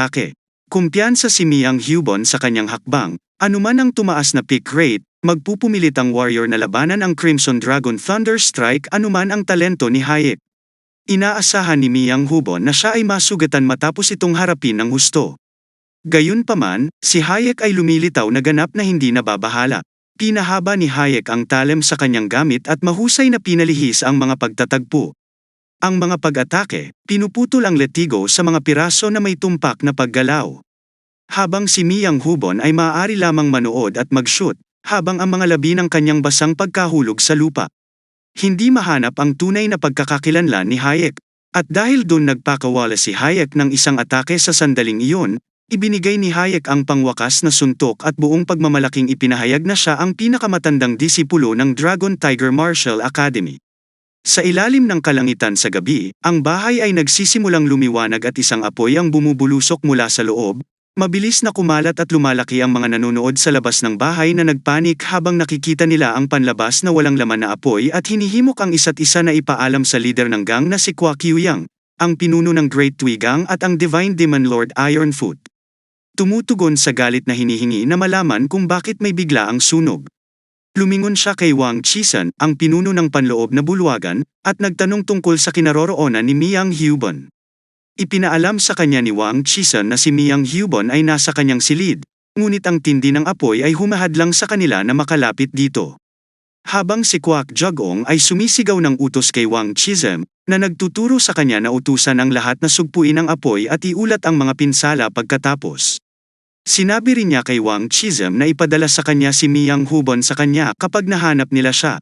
atake. Kumpiyansa si Miyang Hyubon sa kanyang hakbang, anuman ang tumaas na pick rate, magpupumilit ang warrior na labanan ang Crimson Dragon Thunder Strike anuman ang talento ni Hayek. Inaasahan ni Miyang Hubon na siya ay masugatan matapos itong harapin ng husto. Gayunpaman, si Hayek ay lumilitaw na ganap na hindi nababahala. Pinahaba ni Hayek ang talem sa kanyang gamit at mahusay na pinalihis ang mga pagtatagpo. Ang mga pag-atake, pinuputol ang letigo sa mga piraso na may tumpak na paggalaw. Habang si Miyang Hubon ay maaari lamang manood at mag-shoot, habang ang mga labi ng kanyang basang pagkahulog sa lupa. Hindi mahanap ang tunay na pagkakakilanlan ni Hayek. At dahil doon nagpakawala si Hayek ng isang atake sa sandaling iyon, ibinigay ni Hayek ang pangwakas na suntok at buong pagmamalaking ipinahayag na siya ang pinakamatandang disipulo ng Dragon Tiger Martial Academy. Sa ilalim ng kalangitan sa gabi, ang bahay ay nagsisimulang lumiwanag at isang apoy ang bumubulusok mula sa loob. Mabilis na kumalat at lumalaki ang mga nanonood sa labas ng bahay na nagpanik habang nakikita nila ang panlabas na walang laman na apoy at hinihimok ang isa't isa na ipaalam sa leader ng gang na si Kwa Kyuyang, ang pinuno ng Great Tui Gang at ang Divine Demon Lord Ironfoot. Tumutugon sa galit na hinihingi na malaman kung bakit may bigla ang sunog. Lumingon siya kay Wang Chisan, ang pinuno ng panloob na bulwagan, at nagtanong tungkol sa kinaroroonan ni Miyang Hyubon. Ipinaalam sa kanya ni Wang Chisan na si Miyang Hyubon ay nasa kanyang silid, ngunit ang tindi ng apoy ay humahadlang sa kanila na makalapit dito. Habang si Kwak Jogong ay sumisigaw ng utos kay Wang Chisem, na nagtuturo sa kanya na utusan ang lahat na sugpuin ang apoy at iulat ang mga pinsala pagkatapos. Sinabi rin niya kay Wang Chisem na ipadala sa kanya si Miyang Hubon sa kanya kapag nahanap nila siya.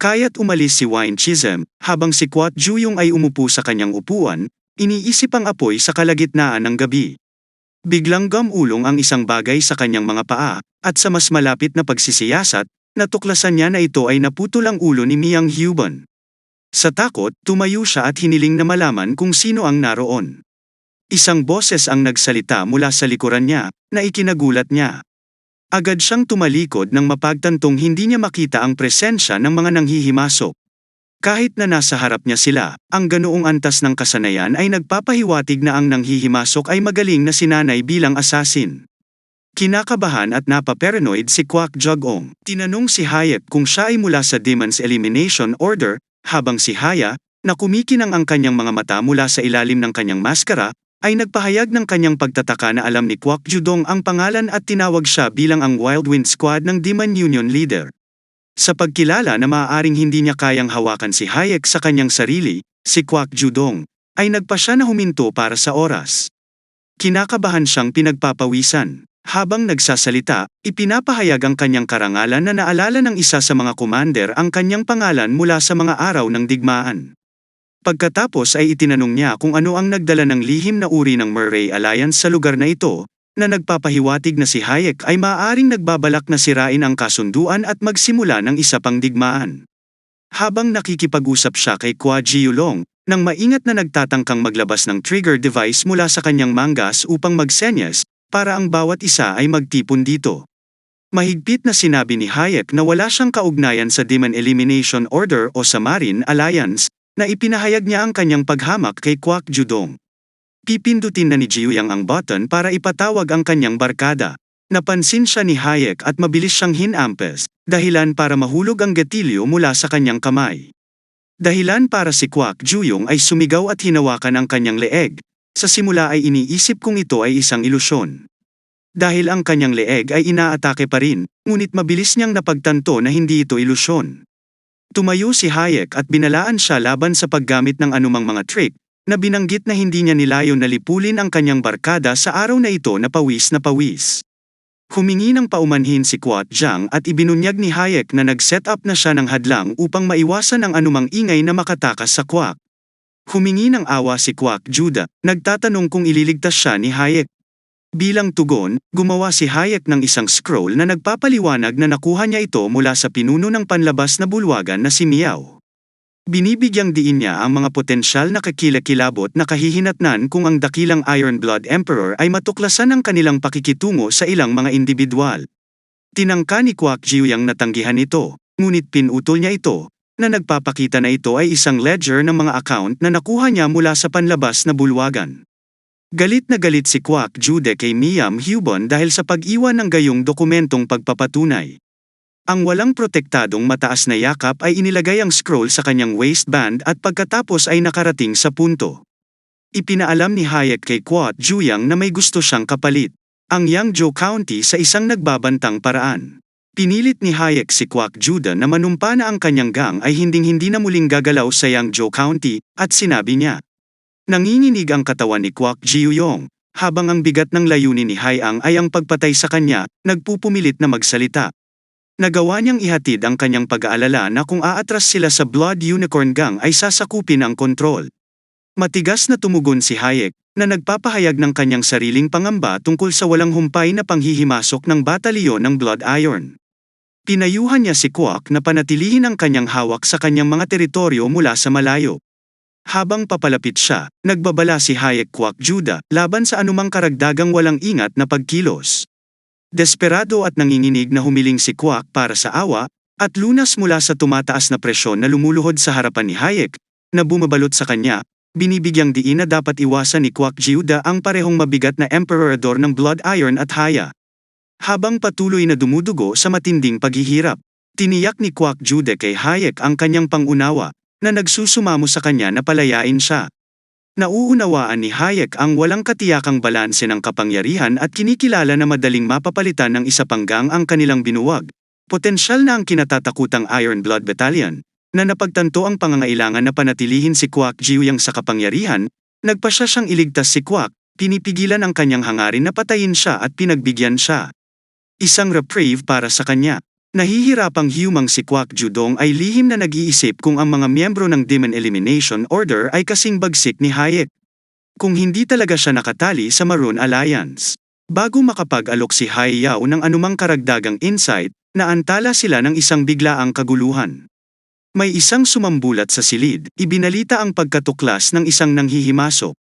Kaya't umalis si Wang Chisem, habang si Kwat Juyong ay umupo sa kanyang upuan, iniisip ang apoy sa kalagitnaan ng gabi. Biglang gamulong ang isang bagay sa kanyang mga paa, at sa mas malapit na pagsisiyasat, natuklasan niya na ito ay naputol ang ulo ni Miyang Hubon. Sa takot, tumayo siya at hiniling na malaman kung sino ang naroon. Isang boses ang nagsalita mula sa likuran niya, na ikinagulat niya. Agad siyang tumalikod nang mapagtantong hindi niya makita ang presensya ng mga nanghihimasok. Kahit na nasa harap niya sila, ang ganoong antas ng kasanayan ay nagpapahiwatig na ang nanghihimasok ay magaling na sinanay bilang asasin. Kinakabahan at napaparanoid si Kwak Jogong. Tinanong si Hayek kung siya ay mula sa Demon's Elimination Order, habang si Haya, na kumikinang ang kanyang mga mata mula sa ilalim ng kanyang maskara, ay nagpahayag ng kanyang pagtataka na alam ni Kwak Judong ang pangalan at tinawag siya bilang ang Wild Wind Squad ng Demon Union leader. Sa pagkilala na maaaring hindi niya kayang hawakan si Hayek sa kanyang sarili, si Kwak Judong, ay nagpa siya na huminto para sa oras. Kinakabahan siyang pinagpapawisan. Habang nagsasalita, ipinapahayag ang kanyang karangalan na naalala ng isa sa mga commander ang kanyang pangalan mula sa mga araw ng digmaan. Pagkatapos ay itinanong niya kung ano ang nagdala ng lihim na uri ng Murray Alliance sa lugar na ito, na nagpapahiwatig na si Hayek ay maaaring nagbabalak na sirain ang kasunduan at magsimula ng isa pang digmaan. Habang nakikipag-usap siya kay Kwa Jiulong, nang maingat na nagtatangkang maglabas ng trigger device mula sa kanyang mangas upang magsenyas, para ang bawat isa ay magtipon dito. Mahigpit na sinabi ni Hayek na wala siyang kaugnayan sa Demon Elimination Order o sa Marine Alliance, na ipinahayag niya ang kanyang paghamak kay Kwak Judong. Pipindutin na ni Jiuyang ang button para ipatawag ang kanyang barkada. Napansin siya ni Hayek at mabilis siyang hinampes, dahilan para mahulog ang gatilyo mula sa kanyang kamay. Dahilan para si Kwak Juyong ay sumigaw at hinawakan ang kanyang leeg, sa simula ay iniisip kong ito ay isang ilusyon. Dahil ang kanyang leeg ay inaatake pa rin, ngunit mabilis niyang napagtanto na hindi ito ilusyon. Tumayo si Hayek at binalaan siya laban sa paggamit ng anumang mga trick, na binanggit na hindi niya nilayo na lipulin ang kanyang barkada sa araw na ito na pawis na pawis. Humingi ng paumanhin si Kwat Jiang at ibinunyag ni Hayek na nag-set up na siya ng hadlang upang maiwasan ang anumang ingay na makatakas sa Kwak. Humingi ng awa si Kwak Juda, nagtatanong kung ililigtas siya ni Hayek. Bilang tugon, gumawa si Hayek ng isang scroll na nagpapaliwanag na nakuha niya ito mula sa pinuno ng panlabas na bulwagan na si Miao. Binibigyang diin niya ang mga potensyal na kakilakilabot na kahihinatnan kung ang dakilang Iron Blood Emperor ay matuklasan ang kanilang pakikitungo sa ilang mga individual. Tinangka ni Kwak Jiuyang natanggihan ito, ngunit pinutol niya ito, na nagpapakita na ito ay isang ledger ng mga account na nakuha niya mula sa panlabas na bulwagan. Galit na galit si Kwak Jude kay Miam Hubon dahil sa pag-iwan ng gayong dokumentong pagpapatunay. Ang walang protektadong mataas na yakap ay inilagay ang scroll sa kanyang waistband at pagkatapos ay nakarating sa punto. Ipinaalam ni Hayek kay Kwat Juyang na may gusto siyang kapalit. Ang Yangzhou County sa isang nagbabantang paraan. Pinilit ni Hayek si Kwak Juda na manumpa na ang kanyang gang ay hinding-hindi na muling gagalaw sa Yangzhou County, at sinabi niya. Nanginginig ang katawan ni Kwak Jiuyong, habang ang bigat ng layunin ni Hayang ay ang pagpatay sa kanya, nagpupumilit na magsalita. Nagawa niyang ihatid ang kanyang pag-aalala na kung aatras sila sa Blood Unicorn Gang ay sasakupin ang kontrol. Matigas na tumugon si Hayek, na nagpapahayag ng kanyang sariling pangamba tungkol sa walang humpay na panghihimasok ng batalyon ng Blood Iron. Pinayuhan niya si Kwak na panatilihin ang kanyang hawak sa kanyang mga teritoryo mula sa malayo. Habang papalapit siya, nagbabala si Hayek Kwak Juda laban sa anumang karagdagang walang ingat na pagkilos. Desperado at nanginginig na humiling si Kwak para sa awa, at lunas mula sa tumataas na presyon na lumuluhod sa harapan ni Hayek, na bumabalot sa kanya, binibigyang diin na dapat iwasan ni Kwak Jiuda ang parehong mabigat na emperador ng Blood Iron at Haya. Habang patuloy na dumudugo sa matinding paghihirap, tiniyak ni Kwak Jude kay Hayek ang kanyang pangunawa, na nagsusumamo sa kanya na palayain siya. Nauunawaan ni Hayek ang walang katiyakang balanse ng kapangyarihan at kinikilala na madaling mapapalitan ng isa panggang ang kanilang binuwag. Potensyal na ang kinatatakutang Iron Blood Battalion, na napagtanto ang pangangailangan na panatilihin si Kwak Jiuyang sa kapangyarihan, nagpasya siyang iligtas si Kwak, pinipigilan ang kanyang hangarin na patayin siya at pinagbigyan siya. Isang reprieve para sa kanya. Nahihirapang humang si Kwak Judong ay lihim na nag-iisip kung ang mga miyembro ng Demon Elimination Order ay kasing bagsik ni Hayek. Kung hindi talaga siya nakatali sa Maroon Alliance. Bago makapag-alok si Hai Yao ng anumang karagdagang insight, naantala sila ng isang biglaang kaguluhan. May isang sumambulat sa silid, ibinalita ang pagkatuklas ng isang nanghihimasok.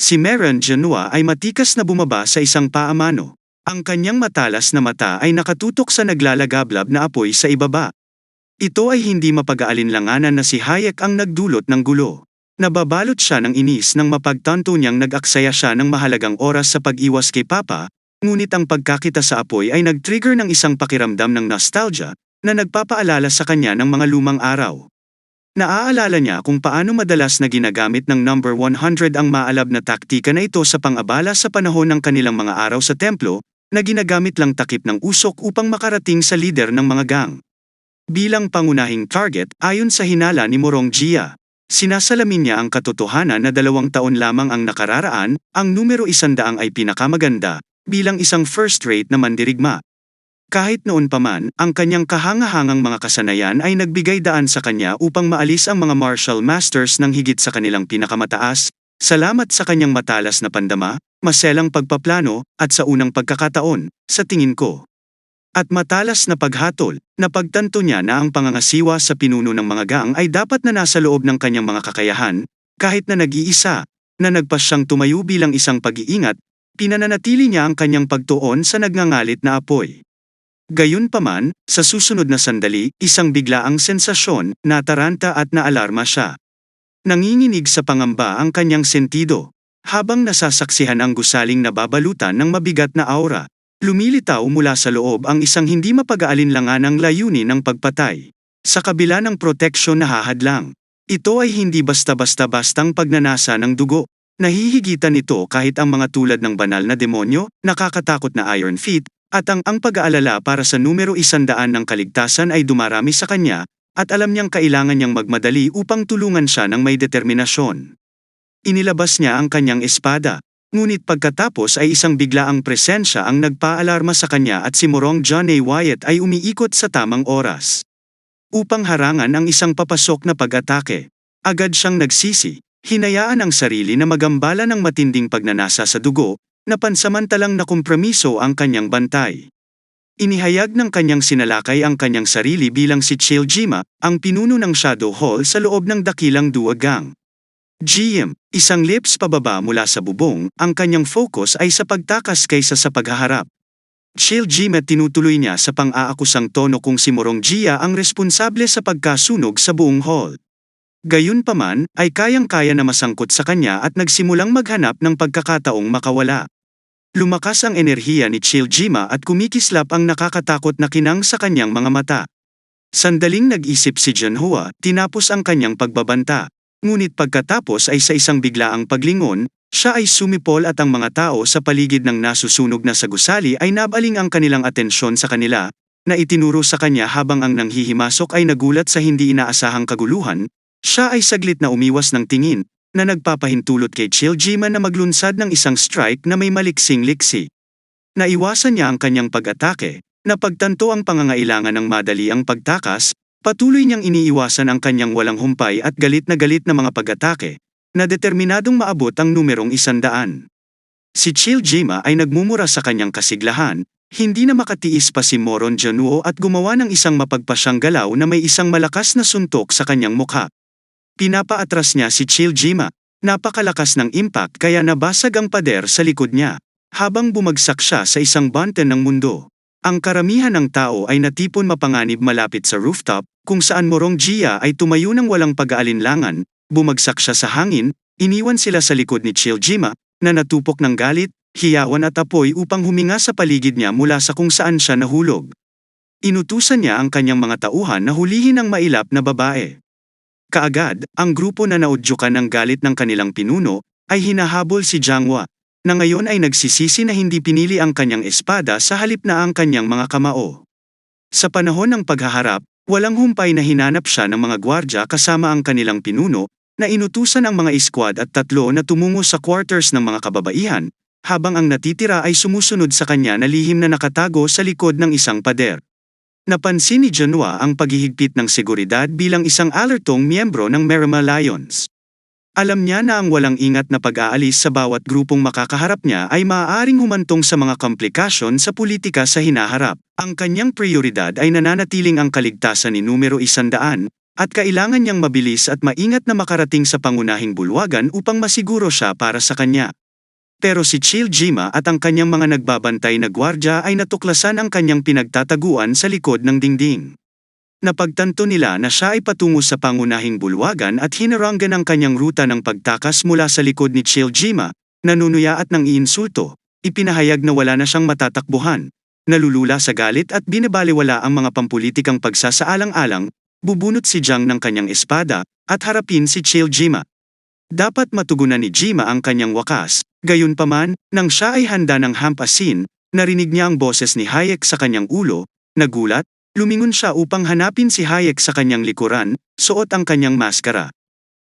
Si Meron Janua ay matikas na bumaba sa isang paamano. Ang kanyang matalas na mata ay nakatutok sa naglalagablab na apoy sa ibaba. Ito ay hindi mapag-aalinlanganan na si Hayek ang nagdulot ng gulo. Nababalot siya ng inis nang mapagtanto niyang nag-aksaya siya ng mahalagang oras sa pag-iwas kay Papa, ngunit ang pagkakita sa apoy ay nag-trigger ng isang pakiramdam ng nostalgia, na nagpapaalala sa kanya ng mga lumang araw. Naaalala niya kung paano madalas na ginagamit ng number 100 ang maalab na taktika na ito sa pang-abala sa panahon ng kanilang mga araw sa templo, na ginagamit lang takip ng usok upang makarating sa lider ng mga gang. Bilang pangunahing target, ayon sa hinala ni Morong Jia, sinasalamin niya ang katotohanan na dalawang taon lamang ang nakararaan, ang numero isandaang ay pinakamaganda, bilang isang first-rate na mandirigma. Kahit noon pa man, ang kanyang kahangahangang mga kasanayan ay nagbigay daan sa kanya upang maalis ang mga martial masters ng higit sa kanilang pinakamataas, salamat sa kanyang matalas na pandama, maselang pagpaplano, at sa unang pagkakataon, sa tingin ko. At matalas na paghatol, napagtanto niya na ang pangangasiwa sa pinuno ng mga gang ay dapat na nasa loob ng kanyang mga kakayahan, kahit na nag-iisa, na nagpas siyang tumayo bilang isang pag-iingat, pinananatili niya ang kanyang pagtuon sa nagngangalit na apoy. Gayunpaman, sa susunod na sandali, isang biglaang sensasyon, nataranta at naalarma siya. Nanginginig sa pangamba ang kanyang sentido. Habang nasasaksihan ang gusaling nababalutan ng mabigat na aura, lumilitaw mula sa loob ang isang hindi mapag-aalinlanganang layunin ng pagpatay. Sa kabila ng proteksyon na hahadlang, ito ay hindi basta-basta-bastang pagnanasa ng dugo. Nahihigitan ito kahit ang mga tulad ng banal na demonyo, nakakatakot na Iron Feet, at ang ang pag-aalala para sa numero isandaan ng kaligtasan ay dumarami sa kanya, at alam niyang kailangan niyang magmadali upang tulungan siya ng may determinasyon. Inilabas niya ang kanyang espada, ngunit pagkatapos ay isang biglaang presensya ang nagpaalarma sa kanya at si Morong John A. Wyatt ay umiikot sa tamang oras. Upang harangan ang isang papasok na pag-atake, agad siyang nagsisi, hinayaan ang sarili na magambala ng matinding pagnanasa sa dugo, na pansamantalang nakompromiso ang kanyang bantay. Inihayag ng kanyang sinalakay ang kanyang sarili bilang si Chiljima, ang pinuno ng Shadow Hall sa loob ng dakilang duwagang. GM, isang lips pababa mula sa bubong, ang kanyang focus ay sa pagtakas kaysa sa paghaharap. Chiljima tinutuloy niya sa pang-aakusang tono kung si Morong Jia ang responsable sa pagkasunog sa buong hall. Gayunpaman, ay kayang-kaya na masangkot sa kanya at nagsimulang maghanap ng pagkakataong makawala. Lumakas ang enerhiya ni Chiljima at kumikislap ang nakakatakot na kinang sa kanyang mga mata. Sandaling nag-isip si Janhua, tinapos ang kanyang pagbabanta. Ngunit pagkatapos ay sa isang biglaang paglingon, siya ay sumipol at ang mga tao sa paligid ng nasusunog na sagusali ay nabaling ang kanilang atensyon sa kanila, na itinuro sa kanya habang ang nanghihimasok ay nagulat sa hindi inaasahang kaguluhan, siya ay saglit na umiwas ng tingin, na nagpapahintulot kay Chiljima na maglunsad ng isang strike na may maliksing liksi. Naiwasan niya ang kanyang pag-atake, napagtanto ang pangangailangan ng madali ang pagtakas, patuloy niyang iniiwasan ang kanyang walang humpay at galit na galit na mga pag-atake, na determinadong maabot ang numerong isandaan. Si Chiljima ay nagmumura sa kanyang kasiglahan, hindi na makatiis pa si Moron Januo at gumawa ng isang mapagpasyang galaw na may isang malakas na suntok sa kanyang mukha. Pinapaatras niya si Chiljima. Napakalakas ng impact kaya nabasag ang pader sa likod niya. Habang bumagsak siya sa isang banten ng mundo. Ang karamihan ng tao ay natipon mapanganib malapit sa rooftop, kung saan Morong Jia ay tumayo ng walang pag-aalinlangan, bumagsak siya sa hangin, iniwan sila sa likod ni Chiljima, na natupok ng galit, hiyawan at apoy upang huminga sa paligid niya mula sa kung saan siya nahulog. Inutusan niya ang kanyang mga tauhan na hulihin ang mailap na babae. Kaagad, ang grupo na naudyukan ng galit ng kanilang pinuno, ay hinahabol si Jianghua, na ngayon ay nagsisisi na hindi pinili ang kanyang espada sa halip na ang kanyang mga kamao. Sa panahon ng paghaharap, walang humpay na hinanap siya ng mga gwardya kasama ang kanilang pinuno, na inutusan ang mga squad at tatlo na tumungo sa quarters ng mga kababaihan, habang ang natitira ay sumusunod sa kanya na lihim na nakatago sa likod ng isang pader. Napansin ni Janua ang paghihigpit ng seguridad bilang isang alertong miyembro ng Merima Lions. Alam niya na ang walang ingat na pag-aalis sa bawat grupong makakaharap niya ay maaaring humantong sa mga komplikasyon sa politika sa hinaharap. Ang kanyang prioridad ay nananatiling ang kaligtasan ni numero isandaan, at kailangan niyang mabilis at maingat na makarating sa pangunahing bulwagan upang masiguro siya para sa kanya. Pero si Chiljima at ang kanyang mga nagbabantay na gwardya ay natuklasan ang kanyang pinagtataguan sa likod ng dingding. Napagtanto nila na siya ay patungo sa pangunahing bulwagan at hinaranggan ang kanyang ruta ng pagtakas mula sa likod ni Chiljima, nanunuya at nang iinsulto, ipinahayag na wala na siyang matatakbuhan, nalulula sa galit at binabaliwala ang mga pampulitikang pagsasaalang-alang, bubunot si Jiang ng kanyang espada, at harapin si Chiljima. Dapat matugunan ni Jima ang kanyang wakas, gayunpaman, nang siya ay handa ng hampasin, narinig niya ang boses ni Hayek sa kanyang ulo, nagulat, lumingon siya upang hanapin si Hayek sa kanyang likuran, suot ang kanyang maskara.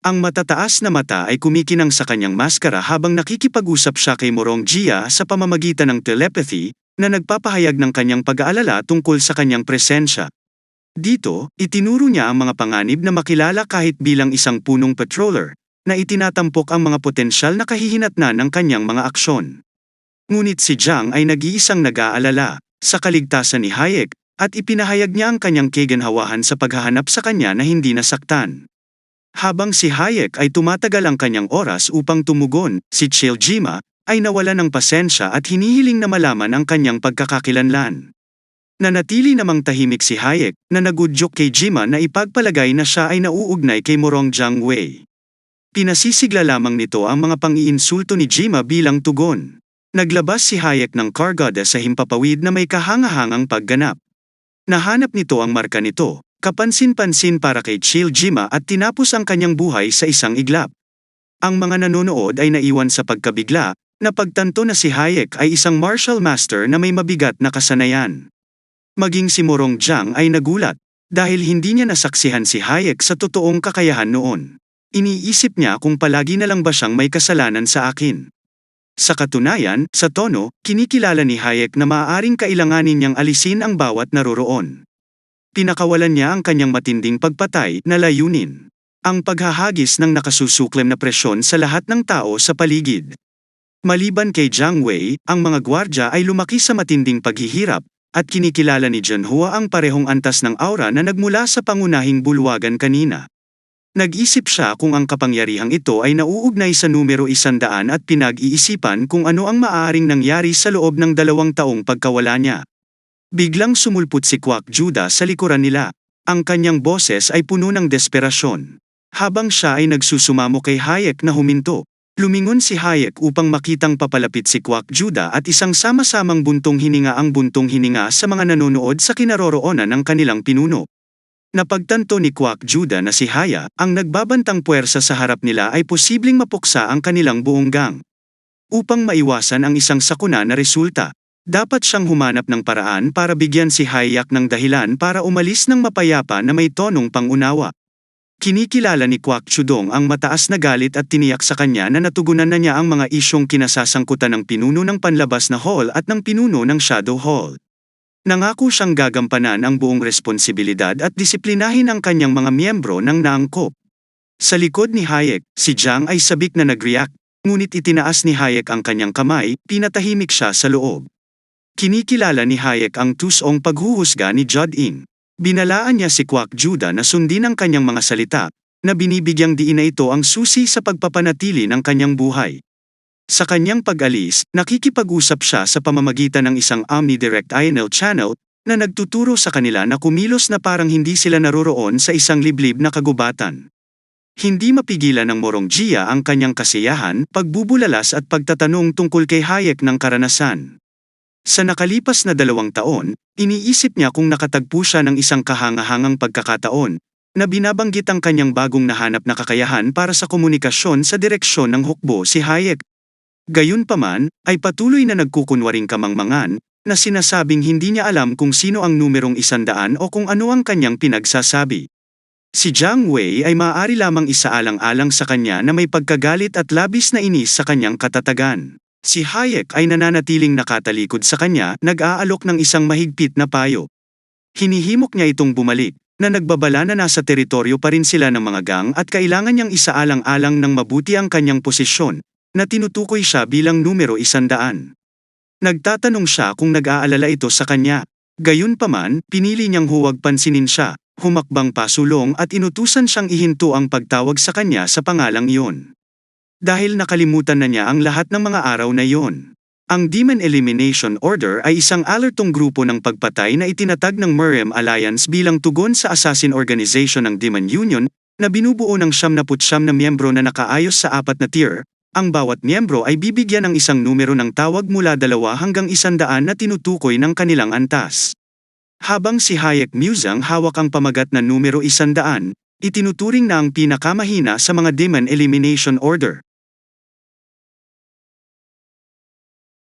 Ang matataas na mata ay kumikinang sa kanyang maskara habang nakikipag-usap siya kay Morong Jia sa pamamagitan ng telepathy, na nagpapahayag ng kanyang pag-aalala tungkol sa kanyang presensya. Dito, itinuro niya ang mga panganib na makilala kahit bilang isang punong patroller, na itinatampok ang mga potensyal na kahihinatnan ng kanyang mga aksyon. Ngunit si Jiang ay nag-iisang nag-aalala sa kaligtasan ni Hayek at ipinahayag niya ang kanyang kegenhawahan sa paghahanap sa kanya na hindi nasaktan. Habang si Hayek ay tumatagal ang kanyang oras upang tumugon, si Chiljima ay nawala ng pasensya at hinihiling na malaman ang kanyang pagkakakilanlan. Nanatili namang tahimik si Hayek na nagudyok kay Jima na ipagpalagay na siya ay nauugnay kay Morong Jiang Wei. Pinasisigla lamang nito ang mga pang-iinsulto ni Jima bilang tugon. Naglabas si Hayek ng goddess sa himpapawid na may kahangahangang pagganap. Nahanap nito ang marka nito, kapansin-pansin para kay Chill Jima at tinapos ang kanyang buhay sa isang iglap. Ang mga nanonood ay naiwan sa pagkabigla, na pagtanto na si Hayek ay isang martial master na may mabigat na kasanayan. Maging si Morong Jiang ay nagulat, dahil hindi niya nasaksihan si Hayek sa totoong kakayahan noon. Iniisip niya kung palagi na lang ba siyang may kasalanan sa akin. Sa katunayan, sa tono, kinikilala ni Hayek na maaaring kailanganin niyang alisin ang bawat naroroon. Pinakawalan niya ang kanyang matinding pagpatay na layunin. Ang paghahagis ng nakasusuklem na presyon sa lahat ng tao sa paligid. Maliban kay Jiang Wei, ang mga gwardya ay lumaki sa matinding paghihirap, at kinikilala ni Jianhua ang parehong antas ng aura na nagmula sa pangunahing bulwagan kanina. Nag-isip siya kung ang kapangyarihang ito ay nauugnay sa numero isandaan at pinag-iisipan kung ano ang maaaring nangyari sa loob ng dalawang taong pagkawala niya. Biglang sumulpot si Kwak Juda sa likuran nila. Ang kanyang boses ay puno ng desperasyon. Habang siya ay nagsusumamo kay Hayek na huminto, lumingon si Hayek upang makitang papalapit si Kwak Juda at isang sama-samang buntong hininga ang buntong hininga sa mga nanonood sa kinaroroonan ng kanilang pinuno. Napagtanto ni Kwak Juda na si Haya, ang nagbabantang puwersa sa harap nila ay posibleng mapuksa ang kanilang buong gang. Upang maiwasan ang isang sakuna na resulta, dapat siyang humanap ng paraan para bigyan si Hayak ng dahilan para umalis ng mapayapa na may tonong pangunawa. Kinikilala ni Kwak Chudong ang mataas na galit at tiniyak sa kanya na natugunan na niya ang mga isyong kinasasangkutan ng pinuno ng panlabas na hall at ng pinuno ng shadow hall. Nangako siyang gagampanan ang buong responsibilidad at disiplinahin ang kanyang mga miyembro ng naangkop. Sa likod ni Hayek, si Jiang ay sabik na nag-react, ngunit itinaas ni Hayek ang kanyang kamay, pinatahimik siya sa loob. Kinikilala ni Hayek ang tusong paghuhusga ni Jod-in. Binalaan niya si Kwak Juda na sundin ang kanyang mga salita, na binibigyang diin na ito ang susi sa pagpapanatili ng kanyang buhay. Sa kanyang pag-alis, nakikipag-usap siya sa pamamagitan ng isang omnidirect INL channel na nagtuturo sa kanila na kumilos na parang hindi sila naroroon sa isang liblib na kagubatan. Hindi mapigilan ng Morong Gia ang kanyang kasiyahan, pagbubulalas at pagtatanong tungkol kay Hayek ng karanasan. Sa nakalipas na dalawang taon, iniisip niya kung nakatagpo siya ng isang kahangahangang pagkakataon, na binabanggit ang kanyang bagong nahanap na kakayahan para sa komunikasyon sa direksyon ng hukbo si Hayek. Gayunpaman, ay patuloy na nagkukunwaring kamangmangan, na sinasabing hindi niya alam kung sino ang numerong isandaan o kung ano ang kanyang pinagsasabi. Si Jiang Wei ay maaari lamang isaalang-alang sa kanya na may pagkagalit at labis na inis sa kanyang katatagan. Si Hayek ay nananatiling nakatalikod sa kanya, nag-aalok ng isang mahigpit na payo. Hinihimok niya itong bumalik, na nagbabala na nasa teritoryo pa rin sila ng mga gang at kailangan niyang isaalang-alang ng mabuti ang kanyang posisyon, na tinutukoy siya bilang numero isandaan. Nagtatanong siya kung nag-aalala ito sa kanya. Gayunpaman, pinili niyang huwag pansinin siya, humakbang pasulong at inutusan siyang ihinto ang pagtawag sa kanya sa pangalang iyon. Dahil nakalimutan na niya ang lahat ng mga araw na iyon. Ang Demon Elimination Order ay isang alertong grupo ng pagpatay na itinatag ng Miriam Alliance bilang tugon sa assassin organization ng Demon Union na binubuo ng 79 na miyembro na nakaayos sa apat na tier, ang bawat miyembro ay bibigyan ng isang numero ng tawag mula dalawa hanggang isandaan na tinutukoy ng kanilang antas. Habang si Hayek Musang hawak ang pamagat na numero isandaan, itinuturing na ang pinakamahina sa mga Demon Elimination Order.